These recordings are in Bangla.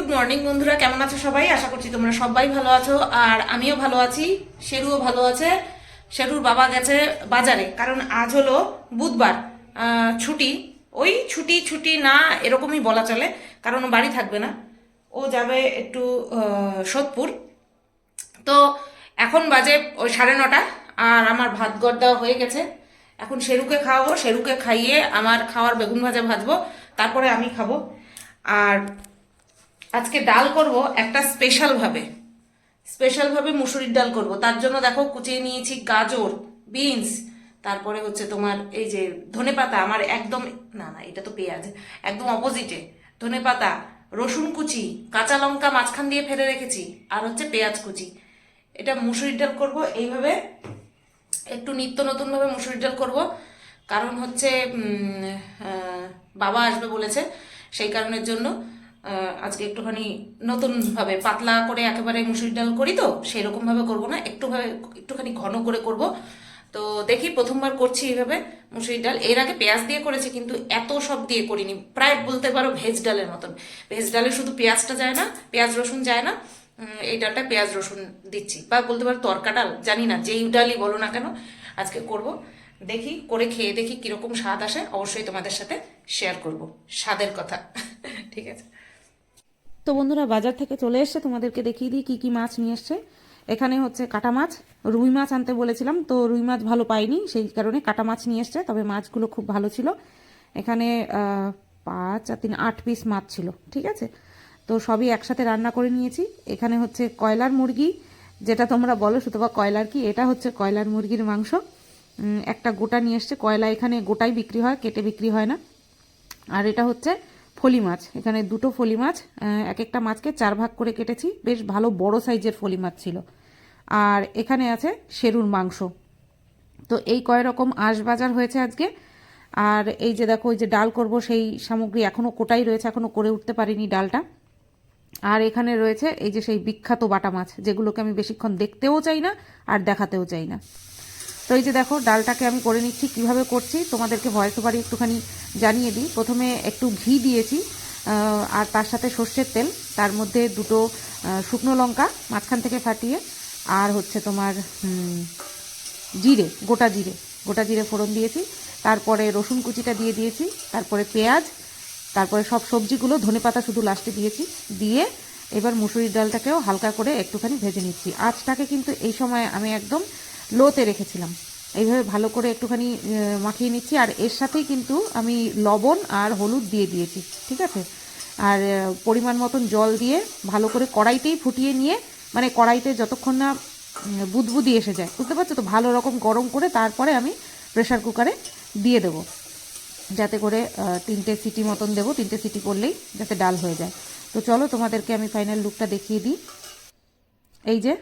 গুড মর্নিং বন্ধুরা, কেমন আছো সবাই? আশা করছি তোমরা সবাই ভালো আছো। আর আমিও ভালো আছি, শেরুও ভালো আছে, শেরুর বাবা গেছে বাজারে। কারণ আজ হলো বুধবার ছুটি। ওই ছুটি ছুটি না, এরকমই বলা চলে, কারণ বাড়ি থাকবে না। ও যাবে একটু সোদপুর। তো এখন বাজে ওই সাড়ে নটা, আর আমার ভাত দেওয়া হয়ে গেছে। এখন শেরুকে খাওয়াবো, শেরুকে খাইয়ে আমার খাওয়ার বেগুন ভাজা ভাজবো, তারপরে আমি খাব। আর আজকে ডাল করব একটা স্পেশাল ভাবে। স্পেশাল ভাবে মুসুরির ডাল করব। তার জন্য দেখো কুচিয়ে নিয়েছি গাজর বিনস তারপরে হচ্ছে তোমার এই যে ধনেপাতা আমার একদম, না না, এটা তো পেঁয়াজ, একদম অপোজিটে ধনেপাতা রসুন কুচি, কাঁচা লঙ্কা মাঝখান দিয়ে ফেলে রেখেছি, আর হচ্ছে পেঁয়াজ কুচি। এটা মুসুরির ডাল করব, এইভাবে একটু নিত্য নতুন ভাবে মুসুরির ডাল করব। কারণ হচ্ছে বাবা আসবে বলেছে, সেই কারণের জন্য। আজকে একটুখানি নতুনভাবে পাতলা করে একেবারে মুসুরির ডাল করি তো সেই রকম ভাবে করব না, একটুভাবে, একটুখানি ঘন করে করব। তো দেখি প্রথমবার করছি এইভাবে মুসুরির ডাল। এর আগে পেঁয়াজ দিয়ে করেছি, কিন্তু এত সব দিয়ে করিনি। প্রায় বলতে পারো ভেজ ডালের মতন। ভেজ ডালে শুধু পেঁয়াজটা যায় না, পেঁয়াজ রসুন যায় না এই ডালটা পেঁয়াজ রসুন দিচ্ছি। বা বলতে পারো তরকা ডাল, জানি না, যেই ডালই বলো না কেন, আজকে করব। দেখি, করে খেয়ে দেখি কীরকম স্বাদ আসে, অবশ্যই তোমাদের সাথে শেয়ার করব। স্বাদের কথা, ঠিক আছে? তো বন্ধুরা বাজার থেকে চলে এসছে তোমাদেরকে দেখিয়ে দিই কি কি মাছ নিয়ে এসছে। এখানে হচ্ছে কাটা মাছ, রুই মাছ আনতে বলেছিলাম, তো রুই মাছ ভালো পাইনি, সেই কারণে কাটা মাছ নিয়ে এসছে, তবে মাছগুলো খুব ভালো ছিল। এখানে পাঁচ আর তিন, আট পিস মাছ ছিল, ঠিক আছে? তো সবই একসাথে রান্না করে নিয়েছি। এখানে হচ্ছে কয়লার মুরগি, যেটা তোমরা বলো শুধু বা কয়লার কি, এটা হচ্ছে কয়লার মুরগির মাংস। একটা গোটা নিয়ে এসছে, কয়লা এখানে গোটাই বিক্রি হয়, কেটে বিক্রি হয় না। আর এটা হচ্ছে ফলি মাছ। এখানে দুটো ফলি মাছ এক একটা মাছকে চার ভাগ করে কেটেছি। বেশ ভালো বড় সাইজের ফলি মাছ ছিল। আর এখানে আছে শেরুর মাংস। তো এই কয় রকম আঁশ বাজার হয়েছে আজকে। আর এই যে দেখো ওই যে ডাল করব, সেই সামগ্রী এখনও কোটাই রয়েছে এখনও করে উঠতে পারিনি ডালটা। আর এখানে রয়েছে এই যে সেই বিখ্যাত বাটা মাছ, যেগুলোকে আমি বেশিক্ষণ দেখতেও চাই না আর দেখাতেও চাই না। তো এই যে দেখো, ডালটাকে আমি করে নিচ্ছি। কীভাবে করছি, তোমাদেরকে ভয়েস ওভারে একটুখানি জানিয়ে দিই। প্রথমে একটু ঘি দিয়েছি আর তার সাথে সর্ষের তেল, তার মধ্যে দুটো শুকনো লঙ্কা মাঝখান থেকে ফাটিয়ে, আর হচ্ছে তোমার জিরে, গোটা জিরে গোটা জিরে ফোড়ন দিয়েছি। তারপরে রসুন কুচিটা দিয়ে দিয়েছি, তারপরে পেঁয়াজ, তারপরে সব সবজিগুলো ধনেপাতা শুধু লাস্টে দিয়েছি। দিয়ে এবার মুসুরির ডালটাকেও হালকা করে একটুখানি ভেজে নিচ্ছি। আঁচটাকে কিন্তু এই সময় আমি একদম লোতে রেখেছিলাম। এইভাবে ভালো করে একটুখানি মাখিয়ে নিচ্ছি। আর এর সাথেই কিন্তু আমি লবণ আর হলুদ দিয়ে দিয়েছি, ঠিক আছে? আর পরিমাণ মতন জল দিয়ে ভালো করে কড়াইতেই ফুটিয়ে নিয়ে মানে কড়াইতে যতক্ষণ না বুদবুদি এসে যায়। বুঝতে পারছ তো? ভালো রকম গরম করে তারপরে আমি প্রেশার কুকারে দিয়ে দেবো। যাতে করে তিনটে সিটি মতন দেবো। তিনটে সিটি করলেই যাতে ডাল হয়ে যায়। তো চলো তোমাদেরকে আমি ফাইনাল লুকটা দেখিয়ে দিই। এই যে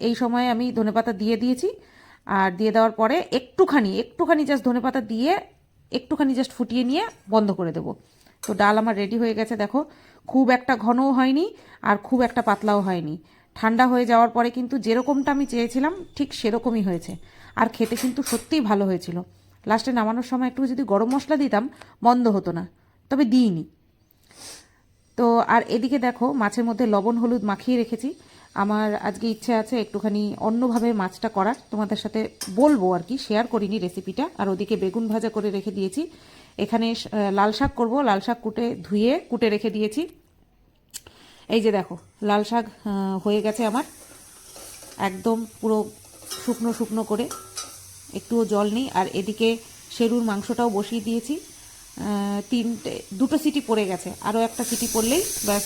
এই সময় আমি ধনেপাতা দিয়ে দিয়েছি। আর দিয়ে দেওয়ার পরে একটুখানি একটুখানি জাস্ট ধনেপাতা দিয়ে একটুখানি জাস্ট ফুটিয়ে নিয়ে বন্ধ করে দেবো। তো ডাল আমার রেডি হয়ে গেছে, দেখো। খুব একটা ঘনও হয়নি আর খুব একটা পাতলাও হয়নি। ঠান্ডা হয়ে যাওয়ার পরে কিন্তু যেরকমটা আমি চেয়েছিলাম, ঠিক সেরকমই হয়েছে। আর খেতে কিন্তু সত্যিই ভালো হয়েছিল। লাস্টে নামানোর সময় একটু যদি গরম মশলা দিতাম, বন্ধ হতো না। তবে দিইনি। তো আর এদিকে দেখো, মাছের মধ্যে লবণ, হলুদ মাখিয়ে রেখেছি। আমার আজকে ইচ্ছে আছে একটুখানি অন্যভাবে মাছটা করার। তোমাদের সাথে বলব আর কি শেয়ার করিনি রেসিপিটা আর ওদিকে বেগুন ভাজা করে রেখে দিয়েছি। এখানে লাল শাক করব। লাল শাক কুটে, ধুয়ে কুটে রেখে দিয়েছি। এই যে দেখো, লাল শাক হয়ে গেছে আমার। একদম পুরো শুকনো শুকনো করে। একটুও জল নেই। আর এদিকে সেরুর মাংসটাও বসিয়ে দিয়েছি। তিনটে, দুটো সিটি পড়ে গেছে। আরও একটা সিটি পড়লেই ব্যাস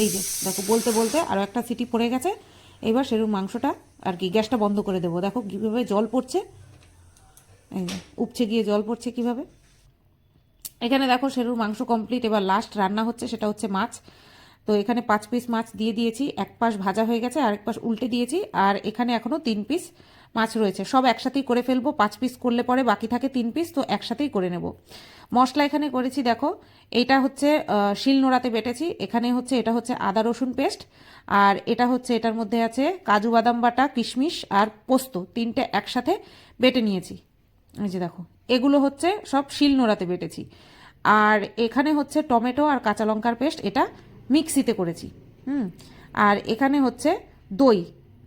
এই যে, দেখো, বলতে বলতে আরও একটা সিটি পড়ে গেছে। এবার সেরুর মাংসটা আর কি, গ্যাসটা বন্ধ করে দেবো। দেখো কীভাবে জল পড়ছে। এই উপচে গিয়ে জল পড়ছে কীভাবে। এখানে দেখো সেরুর মাংস কমপ্লিট এবার লাস্ট রান্না হচ্ছে, সেটা হচ্ছে মাছ। তো এখানে পাঁচ পিস মাছ দিয়ে দিয়েছি। এক পাশ ভাজা হয়ে গেছে আর এক পাশ উল্টে দিয়েছি আর এখানে এখনও তিন পিস মাছ রয়েছে। সব একসাথেই করে ফেলব পাঁচ পিস করলে পরে বাকি থাকে তিন পিস তো একসাথেই করে নেব। মশলা এখানে করেছি দেখো এটা হচ্ছে আহ, শিলনোড়াতে বেটেছি। এখানে হচ্ছে এটা হচ্ছে আদা রসুন পেস্ট আর এটা হচ্ছে এটার মধ্যে আছে কাজু বাদাম বাটা কিশমিশ আর পোস্ত তিনটে একসাথে বেটে নিয়েছি। এই যে দেখো এগুলো হচ্ছে সব শিল নোড়াতে বেটেছি। আর এখানে হচ্ছে টমেটো আর কাঁচা লঙ্কার পেস্ট এটা মিক্সিতে করেছি। হুম? আর এখানে হচ্ছে দই।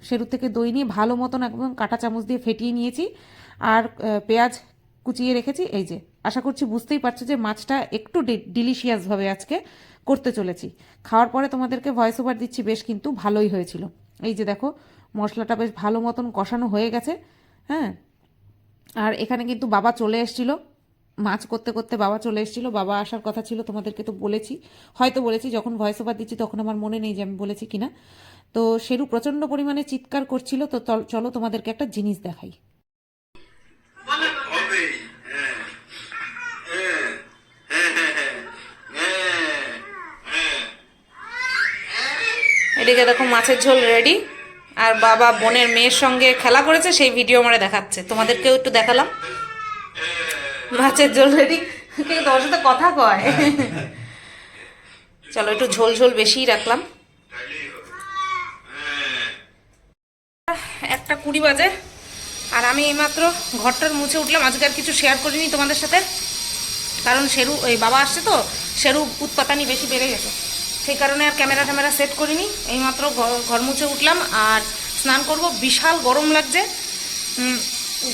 সেরু থেকে দই নিয়ে ভালো মতন একদম কাঁটা চামচ দিয়ে ফেটিয়ে নিয়েছি। আর পেঁয়াজ কুচিয়ে রেখেছি। এই যে, আশা করছি বুঝতেই পারছ যে মাছটা একটু ডিলিশিয়াসভাবে আজকে করতে চলেছি। খাওয়ার পরে তোমাদেরকে ভয়েস ওভার দিচ্ছি, বেশ কিন্তু ভালোই হয়েছিল। এই যে দেখো, মশলাটা বেশ ভালো মতন কষানো হয়ে গেছে। হ্যাঁ? আর এখানে কিন্তু বাবা চলে এসেছিল। মাছ করতে করতে বাবা চলে এসেছিল। বাবা আসার কথা ছিল, তোমাদেরকে তো বলেছি। হয়তো বলেছি, যখন ভয়েস ওভার দিচ্ছি তখন আমার মনে নেই যে আমি বলেছি কিনা। তো সেরু প্রচণ্ড পরিমাণে চিৎকার করছিল, তো চল- তোমাদেরকে একটা জিনিস দেখাই। এদিকে দেখো মাছের ঝোল রেডি আর বাবা বোনের মেয়ের সঙ্গে খেলা করেছে, সেই ভিডিও আমারে দেখাচ্ছে। তোমাদেরকেও একটু দেখালাম। মাছের ঝোল রেডি তোমার সাথে কথা কয়। চলো একটু ঝোল ঝোল বেশিই রাখলাম। একটা কুড়ি বাজে, আর আমি এইমাত্র ঘরটার মুছে উঠলাম। আজকে আর কিছু শেয়ার করিনি তোমাদের সাথে। কারণ শেরু ওই বাবা আসছে তো, শেরু উৎপাতানি বেশি বেড়ে গেছে। সেই কারণে আর ক্যামেরা ট্যামেরা সেট করিনি। এইমাত্র ঘর মুছে উঠলাম, আর স্নান করব। বিশাল গরম লাগছে।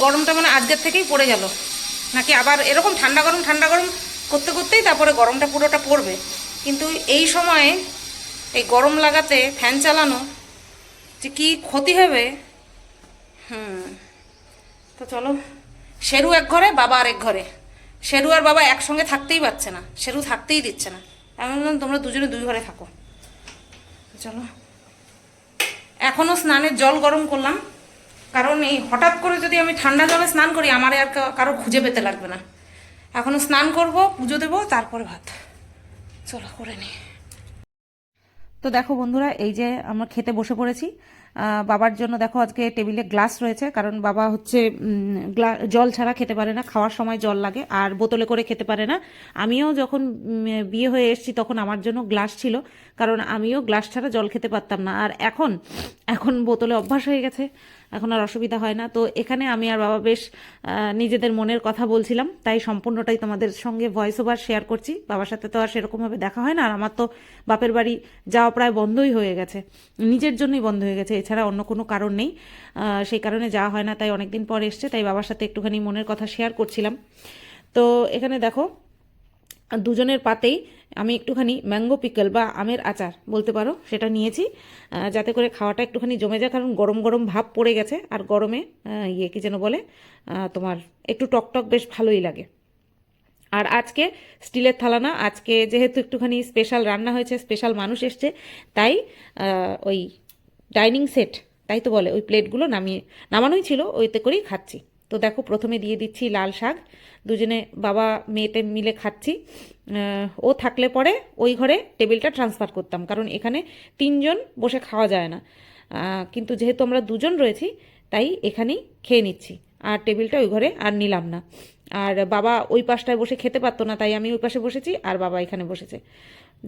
গরমটা মানে আজকের থেকেই পড়ে গেল। নাকি আবার এরকম ঠান্ডা গরম ঠান্ডা গরম করতে করতেই তারপরে গরমটা পুরোটা পড়বে। কিন্তু এই সময়ে এই গরম লাগাতে ফ্যান চালানো যে কি ক্ষতি হবে? হুম। তো চলো, শেরু এক ঘরে, বাবা আর এক ঘরে। শেরু আর বাবা একসঙ্গে থাকতেই পারছে না, শেরু থাকতেই দিচ্ছে না। আমি বললাম, তোমরা দুজনে দুই ঘরে থাকো। চলো এখনও স্নানের জল গরম করলাম। কারণ এই হঠাৎ করে যদি আমি ঠান্ডা জলে স্নান করি, আমার আর কারও খুঁজে পেতে লাগবে না। এখনও স্নান করব, পুজো দেবো, তারপরে ভাত। চলো, করে নিই তো দেখো বন্ধুরা, এই যে আমরা খেতে বসে পড়েছি। বাবার জন্য দেখো আজকে টেবিলে গ্লাস রয়েছে, কারণ বাবা হচ্ছে জল ছাড়া খেতে পারে না, খাওয়ার সময় জল লাগে, আর বোতলে করে খেতে পারে না। আমিও যখন বিয়ে হয়ে এসেছি, তখন আমার জন্য গ্লাস ছিল। কারণ আমিও গ্লাস ছাড়া জল খেতে পারতাম না। আর এখন এখন বোতলে অভ্যাস হয়ে গেছে। এখন আর অসুবিধা হয় না। তো এখানে আমি আর বাবা বেশ নিজেদের মনের কথা বলছিলাম। তাই সম্পূর্ণটাই তোমাদের সঙ্গে ভয়েস ওভার শেয়ার করছি। বাবার সাথে তো আর সেরকমভাবে দেখা হয় না। আর আমার তো বাপের বাড়ি যাওয়া প্রায় বন্ধই হয়ে গেছে। নিজের জন্যই বন্ধ হয়ে গেছে। এছাড়া অন্য কোনো কারণ নেই। সেই কারণে যাওয়া হয় না। তাই অনেকদিন পর এসছে। তাই বাবার সাথে একটুখানি মনের কথা শেয়ার করছিলাম। তো এখানে দেখো, দুজনের পাতেই আমি একটুখানি ম্যাঙ্গো পিকল বা আমের আচার বলতে পারো, সেটা নিয়েছি যাতে করে খাওয়াটা একটুখানি জমে যায়, কারণ গরম গরম ভাব পড়ে গেছে, আর গরমে ইয়ে কি যেন বলে তোমার একটু টকটক বেশ ভালোই লাগে। আর আজকে স্টিলের থালা না, আজকে যেহেতু একটুখানি স্পেশাল রান্না হয়েছে স্পেশাল মানুষ এসছে, তাই ওই ডাইনিং সেট তাই তো বলে, ওই প্লেটগুলো নামিয়ে, নামানোই ছিল, ওইতে করেই খাচ্ছি। তো দেখো, প্রথমে দিয়ে দিচ্ছি লাল শাক, দুজনে বাবা মেয়েতে মিলে খাচ্ছি। ও থাকলে পরে ওই ঘরে টেবিলটা ট্রান্সফার করতাম, কারণ এখানে তিনজন বসে খাওয়া যায় না। কিন্তু যেহেতু আমরা দুজন রয়েছি, তাই এখানেই খেয়ে নিচ্ছি। আর টেবিলটা ওই ঘরে আর নিলাম না। আর বাবা ওই পাশটায় বসে খেতে পারতো না, তাই আমি ওই পাশে বসেছি আর বাবা এখানে বসেছে।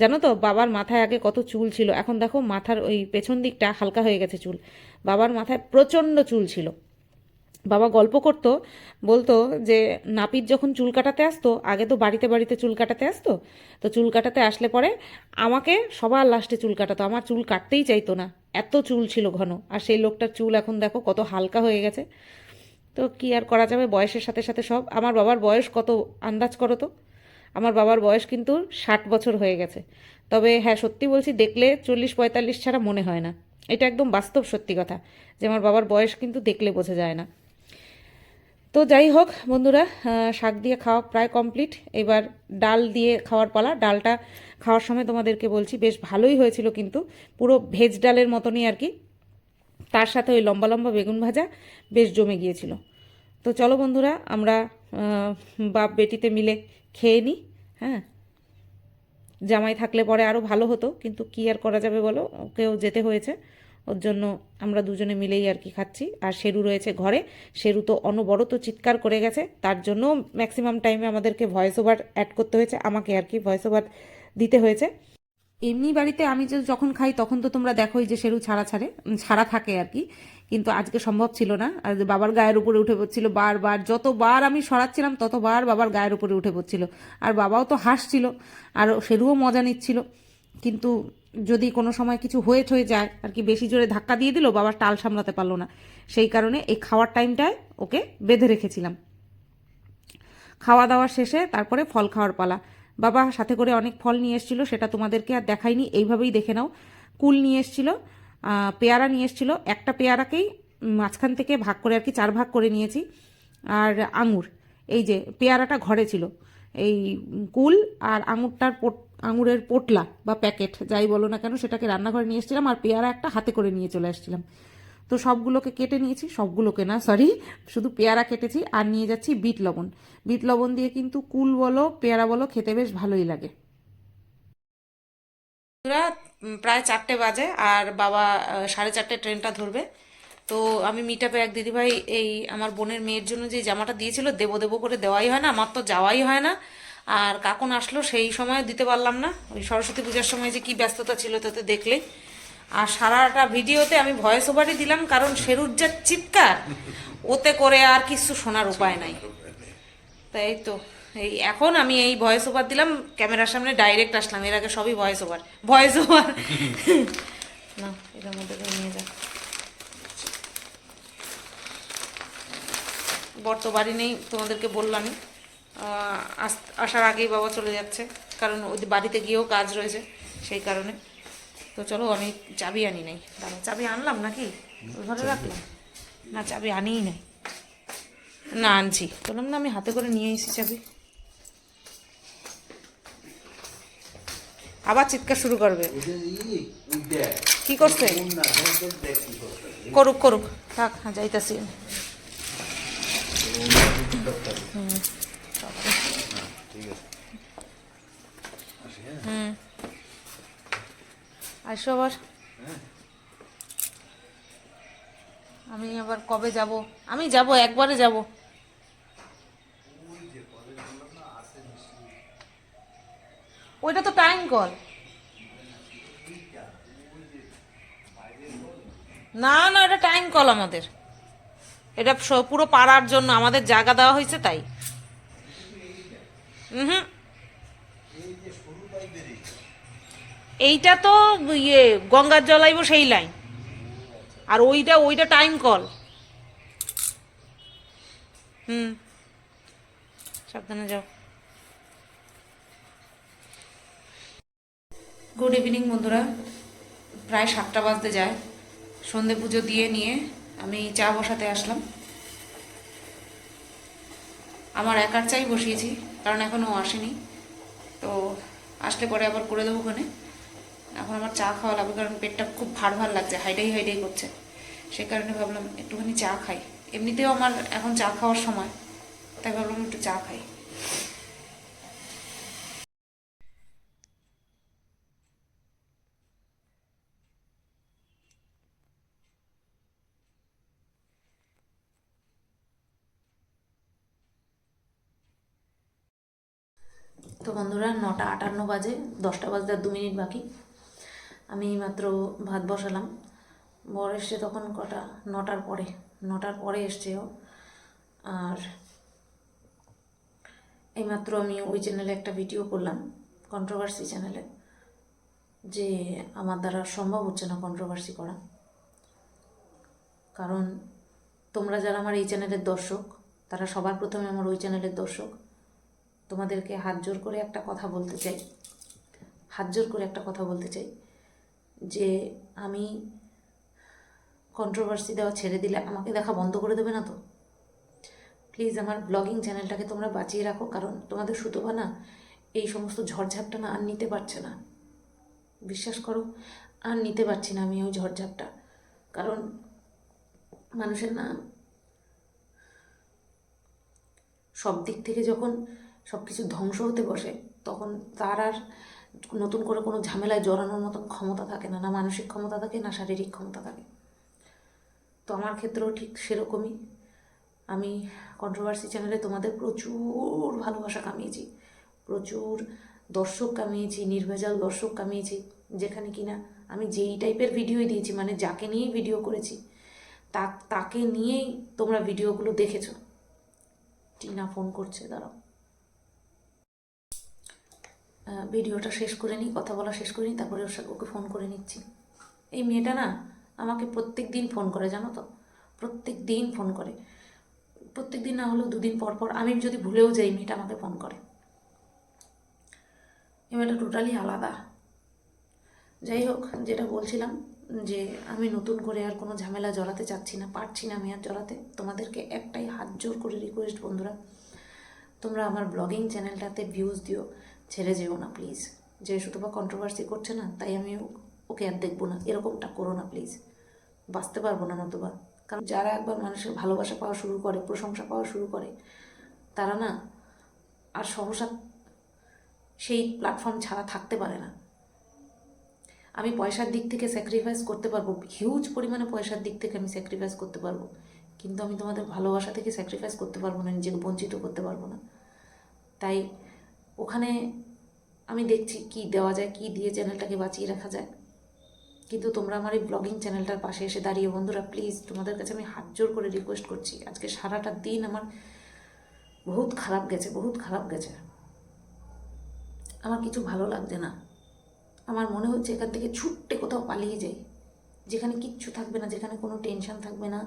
জানো তো, বাবার মাথায় আগে কত চুল ছিল। এখন দেখো মাথার ওই পেছন দিকটা হালকা হয়ে গেছে চুল। বাবার মাথায় প্রচণ্ড চুল ছিল। বাবা গল্প করতো, বলতো যে, নাপিত যখন চুল কাটাতে আসতো, আগে তো বাড়িতে বাড়িতে চুল কাটাতে আসতো, তো চুল কাটাতে আসলে পরে আমাকে সবার লাস্টে চুল কাটাতো, আমার চুল কাটতেই চাইতো না, এত চুল ছিল ঘন, আর সেই লোকটার চুল এখন দেখো কত হালকা হয়ে গেছে। তো কি আর করা যাবে, বয়সের সাথে সাথে সব, আমার বাবার বয়স কত আন্দাজ করো তো, আমার বাবার বয়স কিন্তু ষাট বছর হয়ে গেছে। তবে হ্যাঁ সত্যি বলছি, দেখলে চল্লিশ পঁয়তাল্লিশ ছাড়া মনে হয় না, এটা একদম বাস্তব সত্যি কথা, যে আমার বাবার বয়স কিন্তু দেখলে বোঝা যায় না। তো যাই হোক, বন্ধুরা শাক দিয়ে খাওয়া প্রায় কমপ্লিট এবার ডাল দিয়ে খাওয়ার পালা। ডালটা খাওয়ার সময় তোমাদেরকে বলছি, বেশ ভালোই হয়েছিল কিন্তু। পুরো ভেজ ডালের মতনই আর কি। তার সাথে ওই লম্বা লম্বা বেগুন ভাজা বেশ জমে গিয়েছিল। তো চলো বন্ধুরা, আমরা বাপ বেটিতে মিলে খেয়ে নিই হ্যাঁ? জামাই থাকলে পরে আরও ভালো হতো, কিন্তু কি আর করা যাবে বলো? ওকেও যেতে হয়েছে। ওর জন্য আমরা দুজনে মিলেই আর কি খাচ্ছি। আর শেরু রয়েছে ঘরে। শেরু তো অনবরত চিৎকার করে গেছে। তার জন্য ম্যাক্সিমাম টাইমে আমাদেরকে ভয়েস ওভার অ্যাড করতে হয়েছে। আমাকে আর কি ভয়েস ওভার দিতে হয়েছে। এমনি বাড়িতে আমি যে যখন খাই, তখন তো তোমরা দেখোই যে সেরু ছাড়া ছাড়ে, ছাড়া থাকে আর কি। কিন্তু আজকে সম্ভব ছিল না। আর বাবার গায়ের উপরে উঠে পড়ছিল বারবার। যতবার আমি সরাচ্ছিলাম, ততবার বাবার গায়ের উপরে উঠে পড়ছিল। আর বাবাও তো হাসছিল। আর সেরুও মজা নিচ্ছিল। কিন্তু যদি কোনো সময় কিছু হয়ে হয়ে যায়, আর কি বেশি জোরে ধাক্কা দিয়ে দিল, বাবা টাল সামলাতে পারল না। সেই কারণে এই খাওয়ার টাইমটায় ওকে বেঁধে রেখেছিলাম। খাওয়া দাওয়া শেষে তারপরে ফল খাওয়ার পালা। বাবা সাথে করে অনেক ফল নিয়ে এসেছিল, সেটা তোমাদেরকে আর দেখাইনি, এইভাবেই দেখে নাও। কুল নিয়ে এসেছিল পেয়ারা নিয়ে এসেছিল, একটা পেয়ারাকেই মাঝখান থেকে ভাগ করে আর কি চার ভাগ করে নিয়েছি। আর আঙুর, এই যে পেয়ারাটা ঘরে ছিল, এই কুল আর আঙুরটার আঙুরের পোটলা বা প্যাকেট, যাই বলো না কেন, সেটাকে রান্নাঘরে নিয়ে এসেছিলাম আর পেয়ারা একটা হাতে করে নিয়ে চলে আসছিলাম। তো সবগুলোকে কেটে নিয়েছি, সবগুলোকে না সরি শুধু পেয়ারা কেটেছি আর নিয়ে যাচ্ছি বিট লবণ। বিট লবণ দিয়ে কিন্তু কুল বলো, পেয়ারা বলো, খেতে বেশ ভালোই লাগে। প্রায় চারটে বাজে আর বাবা সাড়ে চারটে ট্রেনটা ধরবে। তো আমি মিটাপে এক দিদিভাই, এই আমার বোনের মেয়ের জন্য যে জামাটা দিয়েছিল, দেবো দেবো করে দেওয়াই হয় না, আমার তো যাওয়াই হয় না। আর কাকুন আসলো, সেই সময় দিতে পারলাম না। ওই সরস্বতী পূজার সময় যে কি ব্যস্ততা ছিল তাতে দেখলে। আর সারাটা ভিডিওতে আমি ভয়েস ওভারই দিলাম, কারণ শেরুর যা চিৎকার, ওতে করে আর কিছু শোনার উপায় নাই। তাই তো, এই এখন আমি এই ভয়েস ওভার দিলাম, ক্যামেরার সামনে ডাইরেক্ট আসলাম, এর আগে সবই ভয়েস ওভার ভয়েস ওভার না এটার মধ্যে নিয়ে যা বর্ত বাড়ি নেই, তোমাদেরকে বললামই। আসার আগেই বাবা চলে যাচ্ছে। কারণ ওদের বাড়িতে গিয়েও কাজ রয়েছে সেই কারণে। তো চলো আমি চাবি আনি নাই। দাঁড়া চাবি আনলাম নাকি? ঘরে রাখলাম? না চাবি আনিই নাই। না আনছি। বললাম না আমি হাতে করে নিয়ে এসেছি চাবি। আবার চিৎকার শুরু করবে। কি করছে? করুক করুক। থাক হ্যাঁ যাইতাছি। হুম। হুম আসো আবার। আমি আবার কবে যাব? আমি যাব, একবারে যাব। ওইটা তো টাইম কল না না, এটা টাইম কল আমাদের। এটা পুরো পাড়ার জন্য, আমাদের জায়গা দেওয়া হয়েছে তাই। হুম এইটা তো ইয়ে গঙ্গার জলাইব সেই লাইন। আর ওইটা ওইটা টাইম কল হুম। সাবধানে যাও। গুড ইভিনিং বন্ধুরা। প্রায় সাতটা বাজতে যায়। সন্ধে পুজো দিয়ে নিয়ে আমি চা বসাতে আসলাম। আমার একার চাই বসিয়েছি। কারণ এখনও আসেনি। তো আসলে পরে আবার করে দেবো ওখানে। এখন আমার চা খাওয়া লাগবে, কারণ পেটটা খুব ভার ভার লাগছে, হাইডাই হাইডাই করছে। সে কারণে ভাবলাম একটুখানি চা খাই। এমনিতেও আমার এখন চা খাওয়ার সময়, তাই ভাবলাম একটু চা খাই তো বন্ধুরা, নটা আটান্ন বাজে, দশটা বাজতে আর দু মিনিট বাকি। আমি মাত্র ভাত বসালাম। বর এসছে তখন কটা? নটার পরে। নটার পরে এসছে ও। আর এইমাত্র আমি ওই চ্যানেলে একটা ভিডিও করলাম কন্ট্রোভার্সি চ্যানেলে যে আমার দ্বারা সম্ভব হচ্ছে না কন্ট্রোভার্সি করা। কারণ তোমরা যারা আমার এই চ্যানেলের দর্শক, তারা সবার প্রথমে আমার ওই চ্যানেলের দর্শক। তোমাদেরকে হাত জোর করে একটা কথা বলতে চাই। হাত জোর করে একটা কথা বলতে চাই যে আমি কন্ট্রোভার্সি দেওয়া ছেড়ে দিলে আমাকে দেখা বন্ধ করে দেবে না তো? প্লিজ আমার ব্লগিং চ্যানেলটাকে তোমরা বাঁচিয়ে রাখো, কারণ তোমাদের সুতোবা না এই সমস্ত ঝড়ঝাপটা না আর নিতে পারছে না। বিশ্বাস করো, আর নিতে পারছি না আমি ওই ঝড়ঝাপটা। কারণ মানুষের না সব দিক থেকে যখন সব কিছু ধ্বংস হতে বসে, তখন তার আর নতুন করে কোনো ঝামেলায় জড়ানোর মতন ক্ষমতা থাকে না না মানসিক ক্ষমতা থাকে, না শারীরিক ক্ষমতা থাকে। তো আমার ক্ষেত্রেও ঠিক সেরকমই। আমি কন্ট্রোভার্সি চ্যানেলে তোমাদের প্রচুর ভালোবাসা কামিয়েছি, প্রচুর দর্শক কামিয়েছি, নির্ভেজাল দর্শক কামিয়েছি, যেখানে কিনা আমি যেই টাইপের ভিডিওই দিয়েছি মানে যাকে নিয়েই ভিডিও করেছি, তা, তাকে নিয়েই তোমরা ভিডিওগুলো দেখেছ। টিনা ফোন করছে, দাঁড়াও। ভিডিওটা শেষ করে নিই, কথা বলা শেষ করে নিই, তারপরে ওকে ফোন করে নিচ্ছি। এই মেয়েটা না আমাকে প্রত্যেক দিন ফোন করে, জানো তো? প্রত্যেক দিন ফোন করে। প্রত্যেক দিন না হলেও দুদিন পর পর আমি যদি ভুলেও যাই, মেয়েটা আমাকে ফোন করে। এই মেয়েটা টোটালি আলাদা। যাই হোক, যেটা বলছিলাম যে আমি নতুন করে আর কোনো ঝামেলা জড়াতে চাচ্ছি না, পারছি না আমি আর জড়াতে। তোমাদেরকে একটাই হাত জোর করে রিকোয়েস্ট বন্ধুরা, তোমরা আমার ব্লগিং চ্যানেলটাতে ভিউজ দিও। ছেড়ে যেও না প্লিজ যে শুধু বা কন্ট্রোভার্সি করছে না, তাই আমি ওকে আর দেখব না। এরকমটা করো না প্লিজ বাঁচতে পারব না নতুবা। কারণ যারা একবার মানুষের ভালোবাসা পাওয়া শুরু করে, প্রশংসা পাওয়া শুরু করে, তারা না আর সহসা সেই প্ল্যাটফর্ম ছাড়া থাকতে পারে না। আমি পয়সার দিক থেকে স্যাক্রিফাইস করতে পারব হিউজ পরিমাণে পয়সার দিক থেকে আমি স্যাক্রিফাইস করতে পারব। কিন্তু আমি তোমাদের ভালোবাসা থেকে স্যাক্রিফাইস করতে পারব না, নিজেকে বঞ্চিত করতে পারব না। তাই ওখানে আমি দেখছি কি দেওয়া যায়, কি দিয়ে চ্যানেলটাকে বাঁচিয়ে রাখা যায়। কিন্তু তোমরা আমার এই ব্লগিং চ্যানেলটার পাশে এসে দাঁড়িয়ে, বন্ধুরা প্লিজ তোমাদের কাছে আমি হাত জোর করে রিকোয়েস্ট করছি। আজকে সারাটা দিন আমার বহুত খারাপ গেছে, বহুত খারাপ গেছে। আমার কিছু ভালো লাগছে না। আমার মনে হচ্ছে এখান থেকে ছুট্টে কোথাও পালিয়ে যাই। যেখানে কিচ্ছু থাকবে না, যেখানে কোনো টেনশন থাকবে না,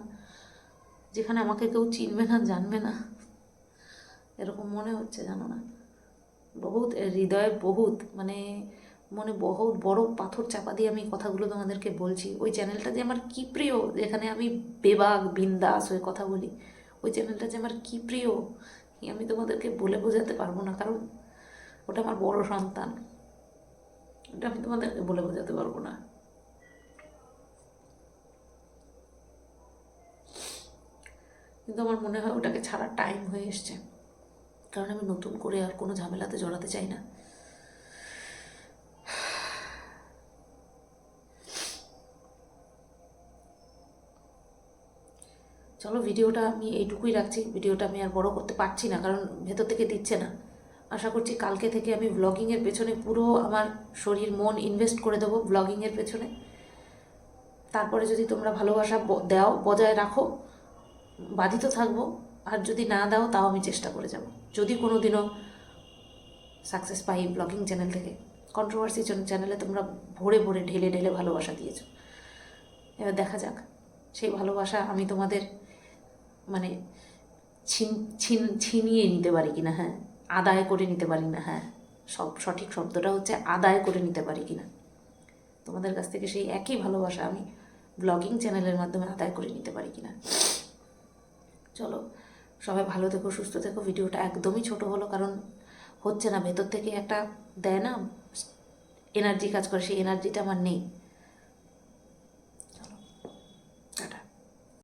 যেখানে আমাকে কেউ চিনবে না, জানবে না। এরকম মনে হচ্ছে, জানো না। বহুত হৃদয়ে বহুত মানে মনে বহুত বড় পাথর চাপা দিয়ে আমি কথাগুলো তোমাদেরকে বলছি। ওই চ্যানেলটা যে আমার কি প্রিয়, যেখানে আমি বেবাগ বিন্দাস হয়ে কথা বলি, ওই চ্যানেলটা যে আমার কি প্রিয় আমি তোমাদেরকে বলে বোঝাতে পারব না, কারণ ওটা আমার বড় সন্তান। ওটা আমি তোমাদেরকে বলে বোঝাতে পারব না। কিন্তু আমার মনে হয় ওটাকে ছাড়া টাইম হয়ে এসছে। কারণ আমি নতুন করে আর কোনো ঝামেলাতে জড়াতে চাই না। চলো, ভিডিওটা আমি এইটুকুই রাখছি। ভিডিওটা আমি আর বড় করতে পারছি না, কারণ ভেতর থেকে দিচ্ছে না। আশা করছি কালকে থেকে আমি ব্লগিংয়ের পেছনে পুরো আমার শরীর, মন ইনভেস্ট করে দেবো ব্লগিংয়ের পেছনে। তারপরে যদি তোমরা ভালোবাসা দাও, বজায় রাখো, বাধিত থাকব, আর যদি না দাও, তাও আমি চেষ্টা করে যাব। যদি কোনো দিনও সাকসেস পাই ব্লগিং চ্যানেল থেকে কন্ট্রোভার্সি চ্যানেলে তোমরা ভরে ভরে ঢেলে ঢেলে ভালোবাসা দিয়েছ। এবার দেখা যাক, সেই ভালোবাসা আমি তোমাদের মানে ছিন ছিন, ছিনিয়ে নিতে পারি কি না হ্যাঁ? আদায় করে নিতে পারি না হ্যাঁ? সব সঠিক শব্দটা হচ্ছে আদায় করে নিতে পারি কি না তোমাদের কাছ থেকে সেই একই ভালোবাসা আমি ব্লগিং চ্যানেলের মাধ্যমে আদায় করে নিতে পারি কি না চলো সবাই ভালো থেকো, সুস্থ থেকো। ভিডিওটা একদমই ছোট হলো, কারণ হচ্ছে না, ভেতর থেকে একটা দেয় না এনার্জি কাজ করে, সেই এনার্জিটা আমার নেই।